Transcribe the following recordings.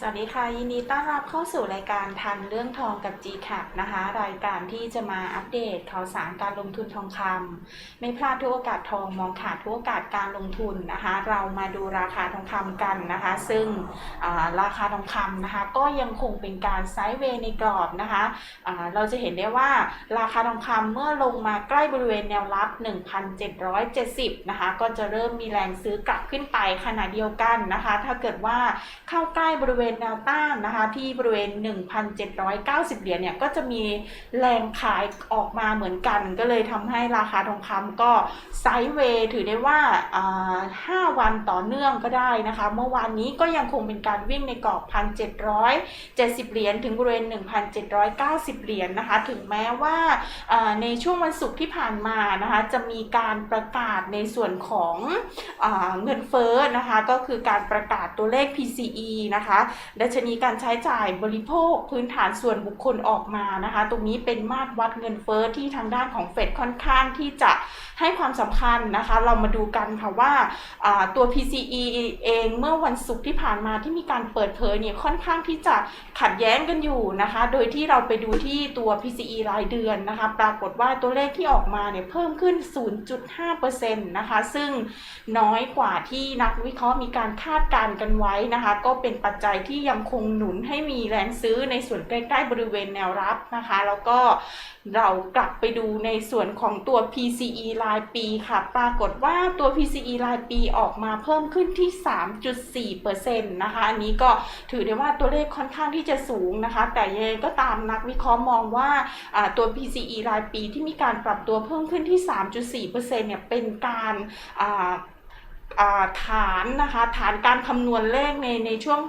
สวัสดีค่ะ ยินดีต้อนรับเข้าสู่รายการทันเรื่องทองกับ g c a p นะคะ รายการที่จะมาอัปเดตข่าวสารการลงทุนทองคำไม่พลาดทุกโอกาสทองมองขาดทุกโอกาสการลงทุนนะคะ เรามาดูราคาทองคำกันนะคะ ซึ่งาราคาทองคำนะคะ ก็ยังคงเป็นการไซด์เวย์ในกรอบนะคะอ่าเราจะเห็นได้ว่าราคาทองคำเมื่อลงมาใกล้บริเวณแนวรับ 1,770 นะคะ ก็จะเริ่มมีแรงซื้อกลับขึ้นไปขณะเดียวกันนะคะ ถ้าเกิดว่าเข้าใกล้บริเวณแนวต้านนะคะ ที่บริเวณ 1,790 เหรียญเนี่ยก็จะมีแรงขายออกมาเหมือนกัน ก็เลยทำให้ราคาทองคำก็ไซด์เวย์ถือได้ว่าา5วันต่อเนื่องก็ได้นะคะ เมื่อวานนี้ก็ยังคงเป็นการวิ่งในกรอบ 1,770 เหรียญถึงบริเวณ 1,790 เหรียญนะคะ ถึงแม้ว่าาในช่วงวันศุกร์ที่ผ่านมานะคะจะมีการประกาศในส่วนของเงินเฟ้อนะคะก็คือการประกาศตัวเลข PCE นะคะดัชนีการใช้จ่ายบริโภคพื้นฐานส่วนบุคคลออกมานะคะ ตรงนี้เป็นมาตรวัดเงินเฟ้อที่ทางด้านของเฟดค่อนข้างที่จะให้ความสำคัญนะคะ เรามาดูกันค่ะว่าอ่าตัว PCE เองเมื่อวันศุกร์ที่ผ่านมาที่มีการเปิดเผยเนี่ยค่อนข้างที่จะขัดแย้งกันอยู่นะคะ โดยที่เราไปดูที่ตัว PCE รายเดือนนะคะ ปรากฏว่าตัวเลขที่ออกมาเนี่ยเพิ่มขึ้น 0.5%นะคะ ซึ่งน้อยกว่าที่นักวิเคราะห์มีการคาดการณ์กันไว้นะคะ ก็เป็นปัจจัยที่ยังคงหนุนให้มีแรงซื้อในส่วนใกล้ๆบริเวณแนวรับนะคะ แล้วก็เรากลับไปดูในส่วนของตัว PCE รายปีค่ะ ปรากฏว่าตัว PCE รายปีออกมาเพิ่มขึ้นที่ 3.4%นะคะ อันนี้ก็ถือได้ว่าตัวเลขค่อนข้างที่จะสูงนะคะ แต่ยังก็ตามนักวิเคราะห์มองว่าตัว PCE รายปีที่มีการปรับตัวเพิ่มขึ้นที่ 3.4%เนี่ยเป็นการ ฐานนะคะฐานการคำนวณเลขในในช่วง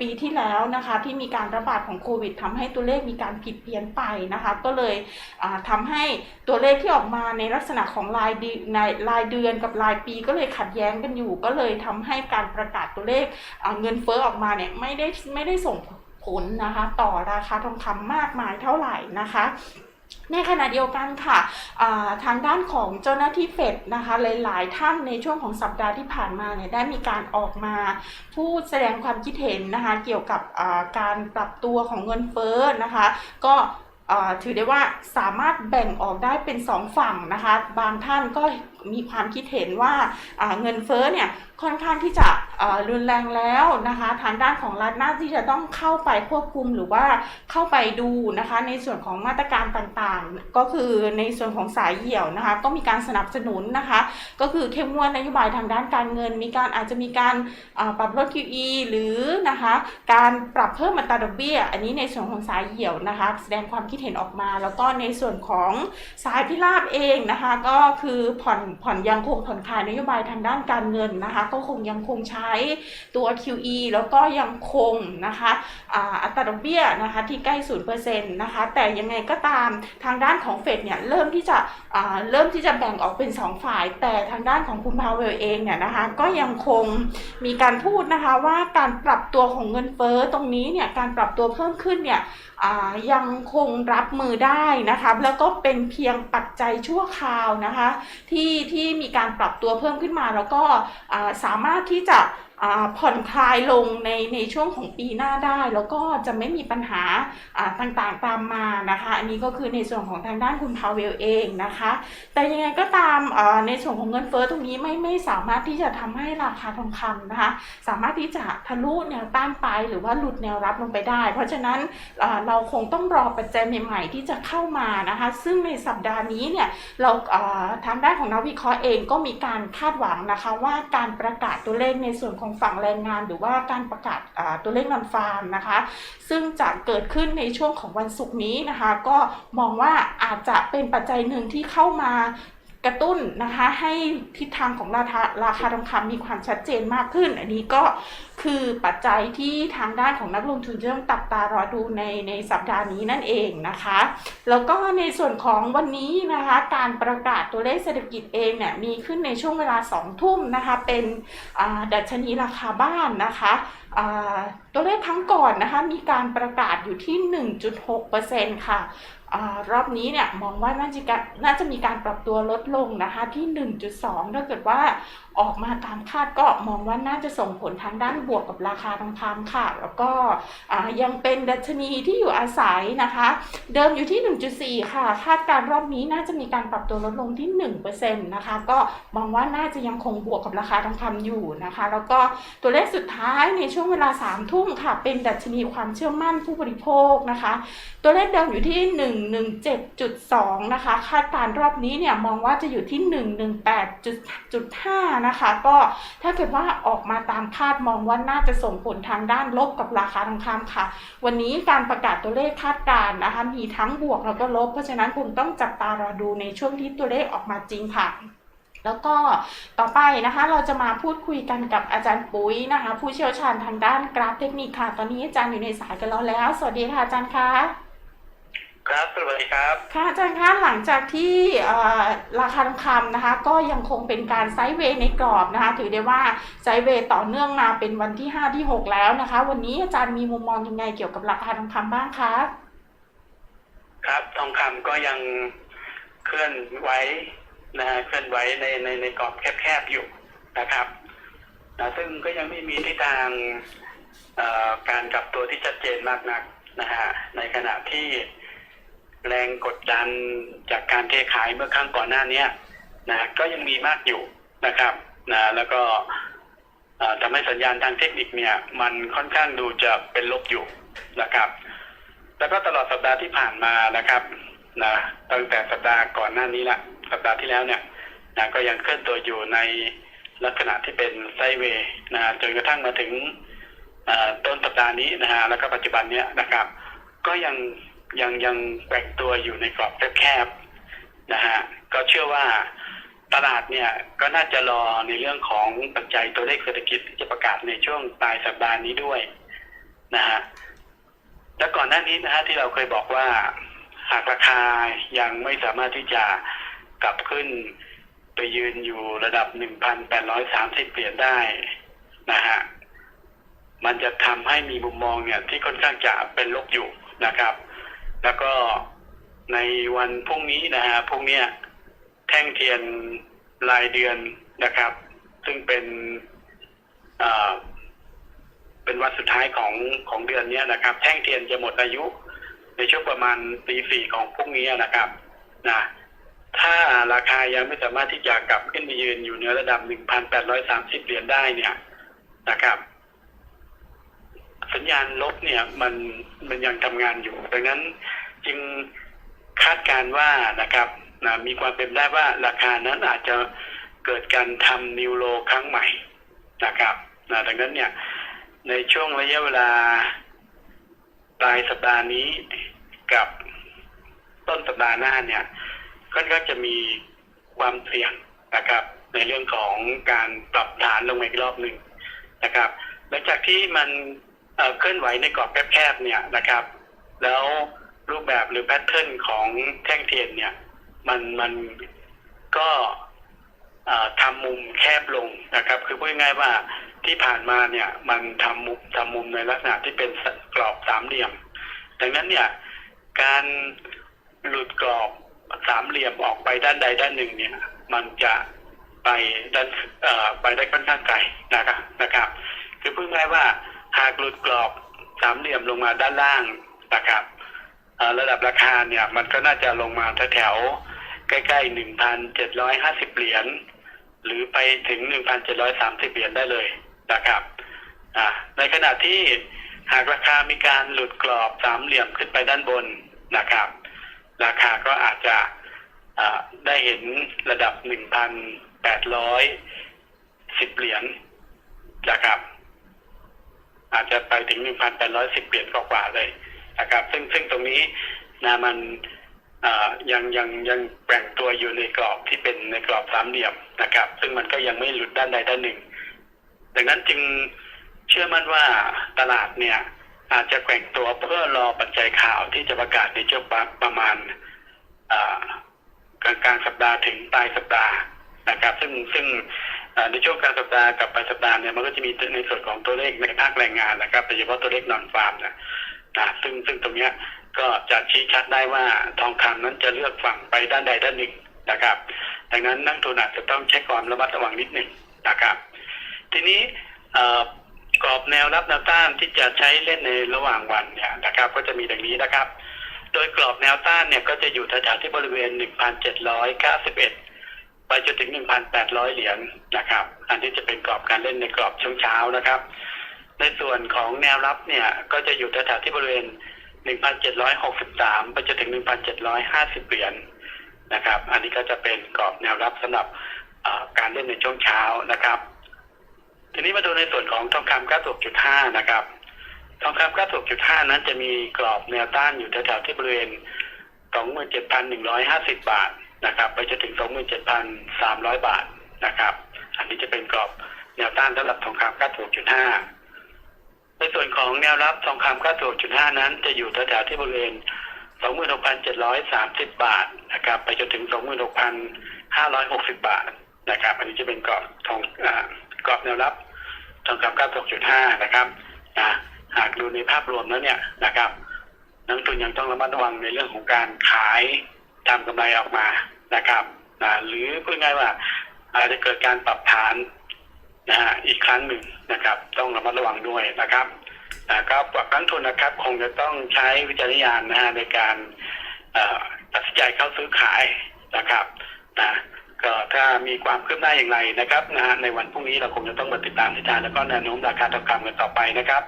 ปีที่แล้วนะคะที่มีการระบาดของโควิดทำให้ตัวเลขมีการผิดเพี้ยนไปนะคะก็เลยอ่าทำให้ตัวเลขที่ออกมาในลักษณะของรายเดือนในรายเดือนกับรายปีก็เลยขัดแย้งกันอยู่ ก็เลยทำให้การประกาศตัวเลขเงินเฟ้อออกมาเนี่ยไม่ได้ไม่ได้ส่งผลนะคะต่อราคาทองคำมากมายเท่าไหร่นะคะ ในขณะเดียวกันค่ะทางด้านของเจ้าหน้าที่เฟดนะคะหลาย ๆ ท่านในช่วงของสัปดาห์ที่ผ่านมาเนี่ยได้มีการออกมาพูดแสดงความคิดเห็นนะคะเกี่ยวกับการปรับตัวของเงินเฟ้อนะคะก็ถือได้ว่าสามารถแบ่งออกได้เป็นสองฝั่งนะคะ บางท่านก็มีความคิดเห็นว่าเงินเฟ้อเนี่ยค่อนข้างที่จะรุนแรงแล้วนะคะทางด้านของรัฐน่าที่จะต้องเข้าไปควบคุมหรือว่าเข้าไปดูนะคะในส่วนของมาตรการต่างๆ ก็คือในส่วนของสายเหี่ยวนะคะก็มีการสนับสนุนนะคะก็คือเข้มงวดนโยบายทางด้านการเงิน มีการอาจจะมีการปรับลด QE หรือนะคะการปรับเพิ่มอัตราดอกเบี้ย อันนี้ในส่วนของสายเหี่ยวนะคะแสดงความคิดเห็นออกมา แล้วก็ในส่วนของสายพิราบเองนะคะก็คือผ่อนผ่อนยังคงผ่อนคลายนโยบายทางด้านการเงินนะคะ ก็คงยังคงใช้ตัว QE แล้วก็ยังคงนะคะอัตราดอกเบี้ยนะคะที่ใกล้ศูนย์เปอร์เซ็นต์นะคะแต่ยังไงก็ตามทางด้านของเฟดเนี่ยเริ่มที่จะเริ่มที่จะแบ่งออกเป็นสองฝ่าย แต่ทางด้านของคุณพาวเวลเองเนี่ยนะคะก็ยังคงมีการพูดนะคะว่าการปรับตัวของเงินเฟ้อตรงนี้เนี่ยการปรับตัวเพิ่มขึ้นเนี่ยยังคงรับมือได้นะคะแล้วก็เป็นเพียงปัจจัยชั่วคราวนะคะที่ที่มีการปรับตัวเพิ่มขึ้นมา แล้วก็สามารถที่จะ ผ่อนคลายลงในในช่วงของปีหน้าได้ แล้วก็จะไม่มีปัญหาต่างๆตามมานะคะอันนี้ก็คือในส่วนของทางด้านคุณพาวเวลเองนะคะ แต่ยังไงก็ตามในส่วนของเงินเฟ้อตรงนี้ไม่ไม่สามารถที่จะทำให้ราคาทองคำนะคะสามารถที่จะทะลุแนวต้านไปหรือว่าหลุดแนวรับลงไปได้ เพราะฉะนั้นเราคงต้องรอปัจจัยใหม่ๆ ที่จะเข้ามานะคะซึ่งในสัปดาห์นี้เนี่ยเราทางด้านของนักวิเคราะห์เองก็มีการคาดหวังนะคะว่าการประกาศตัวเลขในส่วนของฝั่งแรงงานหรือว่าการประกาศตัวเลขนอนฟาร์มนะคะ ซึ่งจะเกิดขึ้นในช่วงของวันศุกร์นี้นะคะ ก็มองว่าอาจจะเป็นปัจจัยหนึ่งที่เข้ามา กระตุ้นนะคะให้ทิศทางของราคาราคาทองคำมีความชัดเจนมากขึ้น อันนี้ก็คือปัจจัยที่ทางด้านของนักลงทุนจะต้องตับตารอดูในในสัปดาห์นี้นั่นเองนะคะ แล้วก็ในส่วนของวันนี้นะคะการประกาศตัวเลขเศรษฐกิจเองเนี่ยมีขึ้นในช่วงเวลา2ทุ่มนะคะเป็นดัชนีราคาบ้านนะคะตัวเลขครั้งก่อนนะคะมีการประกาศอยู่ที่ 1.6%ค่ะ รอบนี้เนี่ยมองว่าน่าจะน่าจะมีการปรับตัวลดลงนะคะที่ 1.2 ถ้าเกิดว่าออกมาตามคาดก็มองว่าน่าจะส่งผลทางด้านบวกกับราคาทองคำค่ะ แล้วก็ยังเป็นดัชนีที่อยู่อาศัยนะคะ เดิมอยู่ที่ 1.4 ค่ะ คาดการรอบนี้น่าจะมีการปรับตัวลดลงที่ 1%นะคะ ก็มองว่าน่าจะยังคงบวกกับราคาทองคำอยู่นะคะ แล้วก็ตัวเลขสุดท้ายในช่วงเวลา3ทุ่มค่ะ เป็นดัชนีความเชื่อมั่นผู้บริโภคนะคะ ตัวเลขเดิมอยู่ที่ 1 117.2 นะคะ คาดการรอบนี้เนี่ยมองว่าจะอยู่ที่ 118.5 นะคะ ก็ถ้าเกิดว่าออกมาตามคาดมองว่าน่าจะส่งผลทางด้านลบกับราคาทองคำค่ะ วันนี้การประกาศตัวเลขคาดการนะคะ มีทั้งบวกแล้วก็ลบ เพราะฉะนั้นคุณต้องจับตารอดูในช่วงที่ตัวเลขออกมาจริงค่ะแล้วก็ต่อไปนะคะเราจะมาพูดคุยกันกับอาจารย์ปุ๋ยนะคะ ผู้เชี่ยวชาญทางด้านกราฟเทคนิคค่ะ ตอนนี้อาจารย์อยู่ในสายกันแล้วแล้ว สวัสดีค่ะอาจารย์คะ ครับสวัสดีครับ ค่ะอาจารย์คะหลังจากที่เอ่อราคาทองคำนะคะ ก็ยังคงเป็นการไซด์เวย์ในกรอบนะคะ ถือได้ว่าไซด์เวย์ต่อเนื่องมาเป็นวันที่ 5 ที่ 6 แล้วนะคะ วันนี้อาจารย์มีมุมมองยังไงเกี่ยวกับราคาทองคำบ้างคะครับทองคำก็ยังเคลื่อนไหวนะฮะเคลื่อนไหวในในในกรอบแคบๆอยู่นะครับนะซึ่งก็ยังไม่มีทิศทางเอ่อการกลับตัวที่ชัดเจนมากนักนะฮะในขณะที่ แรงกดดันจากการเทขายเมื่อครั้งก่อนหน้านี้นะก็ยังมีมากอยู่นะครับนะแล้วก็ทำให้สัญญาณทางเทคนิคเนี่ย มันค่อนข้างดูจะเป็นลบอยู่นะครับ แล้วก็ตลอดสัปดาห์ที่ผ่านมานะครับนะตั้งแต่สัปดาห์ก่อนหน้านี้ละสัปดาห์ที่แล้วเนี่ยนะก็ยังเคลื่อนตัวอยู่ในลักษณะที่เป็นไซเวย์นะจนกระทั่งมาถึงต้นสัปดาห์นี้นะฮะแล้วก็ปัจจุบันเนี้ยนะครับ ก็ยัง ยังยังแกว่งตัวอยู่ในกรอบแคบๆนะฮะก็เชื่อว่าตลาดเนี่ยก็น่าจะรอในเรื่องของปัจจัยตัวเลขเศรษฐกิจที่จะประกาศในช่วงปลายสัปดาห์นี้ด้วยนะฮะแล้วก่อนหน้านี้นะฮะที่เราเคยบอกว่า หากราคายังไม่สามารถที่จะกลับขึ้นไปยืนอยู่ระดับ 1,830 เหรียญได้นะฮะมันจะทำให้มีมุมมองเนี่ยที่ค่อนข้างจะเป็นลบอยู่นะครับ แล้วก็ในวันพรุ่งนี้นะฮะพรุ่งนี้แท่งเทียนรายเดือนนะครับ ซึ่งเป็นเป็นวันสุดท้ายของของเดือนนี้นะครับ แท่งเทียนจะหมดอายุในช่วงประมาณตีสี่ของพรุ่งนี้นะครับนะถ้าราคายังไม่สามารถที่จะกลับขึ้นไปยืนอยู่เหนือระดับ 1,830 เหรียญได้เนี่ยนะครับ สัญญาณลบเนี่ยมันมันยังทำงานอยู่ ดังนั้นจึงคาดการณ์ว่านะครับนะมีความเป็นได้ว่าราคานั้นอาจจะเกิดการทำนิวโลครั้งใหม่นะครับนะดังนั้นเนี่ยในช่วงระยะเวลาปลายสัปดาห์นี้กับต้นสัปดาห์หน้าเนี่ยค่อนข้าจะมีความเสี่ยงนะครับ ในเรื่องของการปรับฐานลงมาอีกรอบหนึ่งนะครับ หลังจากที่มัน เคลื่อนไหวในกรอบแคบๆเนี่ยนะครับ แล้วรูปแบบหรือแพทเทิร์นของแท่งเทียนเนี่ย มันมันก็ทำมุมแคบลงนะครับ คือพูดง่ายๆว่าที่ผ่านมาเนี่ย มันทำมุมทำมุมในลักษณะที่เป็นกรอบสามเหลี่ยม ดังนั้นเนี่ย การหลุดกรอบสามเหลี่ยมออกไปด้านใดด้านหนึ่งเนี่ย มันจะไปด้านไปได้ค่อนข้างไกลนะครับนะครับ คือพูดง่ายๆว่า หากหลุดกรอบสามเหลี่ยมลงมาด้านล่างนะครับระดับราคาเนี่ยมันก็น่าจะลงมาแถวๆใกล้ๆหนึ่งพันเจ็ดร้อยห้าสิบเหรียญหรือไปถึง1,730เจ็ดร้อยสามสิบเหรียญได้เลยนะครับในขณะที่หากราคามีการหลุดกรอบสามเหลี่ยมขึ้นไปด้านบนนะครับ ราคาก็อาจจะได้เห็นระดับ1,810เหรียญนะครับ อาจจะไปถึง 1,810 เหรียญกว่าๆเลยนะครับ ซึ่งซึ่งตรงนี้นะมันอ่ายังยังยังแบ่งตัวอยู่ในกรอบที่เป็นในกรอบสามเหลี่ยมนะครับ ซึ่งมันก็ยังไม่หลุดด้านใดด้านหนึ่ง ดังนั้นจึงเชื่อมั่นว่าตลาดเนี่ยอาจจะแกว่งตัวเพื่อรอปัจจัยข่าวที่จะประกาศในช่วงประประมาณอ่ากลางกลางสัปดาห์ถึงปลายสัปดาห์นะครับ ซึ่งซึ่ง ในช่วงกลางสัปดาห์กับปลายสัปดาห์เนี่ยมันก็จะมีในส่วนของตัวเลขในภาคแรงงานนะครับโดยเฉพาะตัวเลขนอนฟาร์มนะนะซึ่งซึ่งตรงเนี้ยก็จะชี้ชัดได้ว่าทองคำนั้นจะเลือกฝั่งไปด้านใดด้านหนึ่งนะครับ ดังนั้นนักทุนอาจจะต้องเช็คความระมัดระวังนิดหนึ่งนะครับ ทีนี้กรอบแนวรับแนวต้านที่จะใช้เล่นในระหว่างวันเนี่ยนะครับ ก็จะมีดังนี้นะครับ โดยกรอบแนวต้านเนี่ยก็จะอยู่แถวๆที่บริเวณ 1,791 ไปจนถึง 1,800 เหรียญนะครับ อันที่จะเป็นกรอบการเล่นในกรอบช่วงเช้านะครับ ในส่วนของแนวรับเนี่ย ก็จะอยู่แถวๆที่บริเวณ 1,763 ไปจนถึง 1,750 เหรียญนะครับ อันนี้ก็จะเป็นกรอบแนวรับสำหรับการเล่นในช่วงเช้านะครับ ทีนี้มาดูในส่วนของทองคำ96.5 นะครับ ทองคำ96.5 นั้นจะมีกรอบแนวต้านอยู่แถวๆที่บริเวณ 27,150 บาท นะครับไปจนถึง 27,300 บาทนะครับ อันนี้จะเป็นกรอบแนวต้านสำหรับทองคำ96.5 ในส่วนของแนวรับทองคำ96.5 นั้น จะอยู่แถวๆที่บริเวณ 26,730 บาทนะครับ ไปจนถึง 26,560 บาทนะครับ อันนี้จะเป็นกรอบทองอกรอบแนวรับทองคำ96.5 นะครับนะหากดูในภาพรวมแล้วเนี่ยนะครับนักลงทุนยังต้องระมัดระวังในเรื่องของการขาย ทำกำไรออกมานะครับนะหรือพูดง่ายว่า อาจจะเกิดการปรับฐานนะฮะอีกครั้งหนึ่งนะครับ ต้องระมัดระวังด้วยนะครับนะก็ปรับนักลงทุนนะครับคงจะต้องใช้วิจารณญาณนะฮะในการตัดสินใจเข้าซื้อขายนะครับนะก็ถ้ามีความคืบหน้าอย่างไรนะครับนะฮะในวันพรุ่งนี้เราคงจะต้องมาติดตามทิศทางแล้วก็แนวโน้มราคาทองคำกันต่อไปนะครับ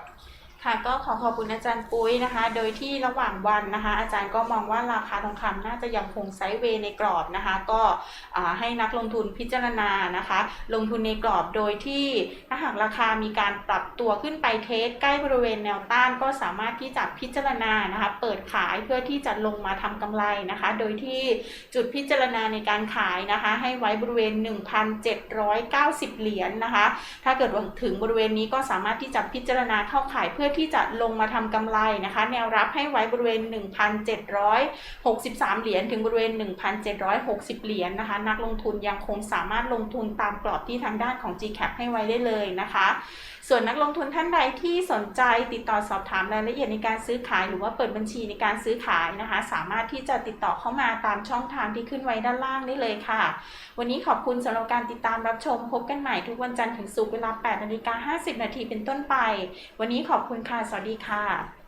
ค่ะก็ขอขอบคุณอาจารย์ปุ้ยนะคะ โดยที่ระหว่างวันนะคะ อาจารย์ก็มองว่าราคาทองคำน่าจะยังคงไซด์เวย์ในกรอบนะคะ ก็ให้นักลงทุนพิจารณานะคะ ลงทุนในกรอบโดยที่ถ้าหากราคามีการปรับตัวขึ้นไปเทสใกล้บริเวณแนวต้านก็สามารถที่จะพิจารณานะคะ เปิดขายเพื่อที่จะลงมาทำกำไรนะคะ โดยที่จุดพิจารณาในการขายนะคะ ให้ไว้บริเวณ 1,790 เหรียญนะคะ ถ้าเกิดถึงบริเวณนี้ก็สามารถที่จะพิจารณาเข้าขายเพื่อที่จะลงมาทำกำไรนะคะ แนวรับให้ไว้บริเวณ 1,763 เหรียญถึงบริเวณ 1,760 เหรียญนะคะ นักลงทุนยังคงสามารถลงทุนตามกรอบที่ทางด้านของ GCAP ให้ไว้ได้เลยนะคะ ส่วนนักลงทุนท่านใดที่สนใจติดต่อสอบถามรายละเอียดในการซื้อขายหรือว่าเปิดบัญชีในการซื้อขายนะคะ สามารถที่จะติดต่อเข้ามาตามช่องทางที่ขึ้นไว้ด้านล่างได้เลยค่ะ วันนี้ขอบคุณสำหรับการติดตามรับชมพบกันใหม่ทุกวันจันทร์ถึงศุกร์เวลา8นาฬิกา50 นาทีเป็นต้นไป วันนี้ขอบคุณค่ะ สวัสดีค่ะ